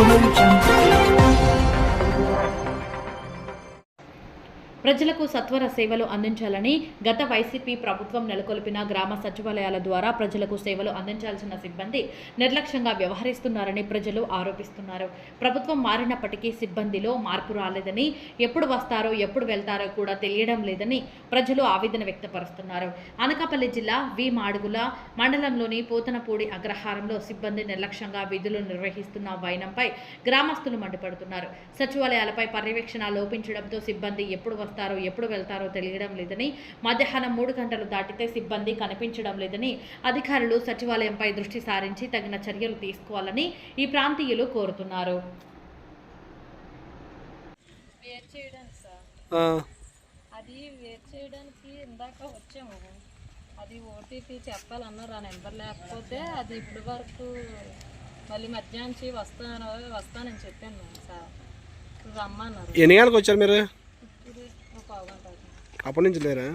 Bulunacağım ప్రజలకు సత్వర సేవలు అందించాలని గత వైసీపీ ప్రభుత్వం నెలకొల్పిన గ్రామ సచివాలయాల ద్వారా ప్రజలకు సేవలు అందించాల్సిన సిబ్బంది నిర్లక్ష్యంగా వ్యవహరిస్తున్నారని ప్రజలు ఆరోపిస్తున్నారు. ప్రభుత్వం మారినప్పటికీ సిబ్బందిలో మార్పు రాలేదని ఎప్పుడు వస్తారో ఎప్పుడు వెళ్తారో కూడా తెలియడం లేదని ప్రజలు ఆవేదన వ్యక్తపరుస్తున్నారు. అనకాపల్లి జిల్లా వి మాడుగుల మండలంలోని పోతనపూడి అగ్రహారంలో సిబ్బంది నిర్లక్ష్యంగా విధులు నిర్వహిస్తున్న వైనంపై గ్రామస్తులు మండిపడుతున్నారు. సచివాలయాలపై పర్యవేక్షణ లోపించడంతో సిబ్బంది ఎప్పుడు వస్తారో ఎప్పుడు వెళ్తారో తెలియడం లేదని మధ్యాహ్నం మూడు గంటలు దాటితే సిబ్బంది కనిపించడం లేదని అధికారులు సచివాలయంపై దృష్టి సారించి తగిన చర్యలు తీసుకోవాలని ఈ ప్రాంతీయులు కోరుతున్నారు. వేరు చేయడానికి సార్. ఆ, అది వేరు చేయడానికి ఇందాక వచ్చాము. అది ఓటీపీ చెప్పాలన్నారు ఆ నెంబర్ లేకపోతే అది ఇప్పుడు వరకు మళ్ళీ మధ్యాహ్నం వస్తాను వస్తానని చెప్పాను సార్. ఇప్పుడు రమ్మన్నారు. ఎన్ని గంటలకు వచ్చారు మీరు? అప్పటి నుంచి లేరా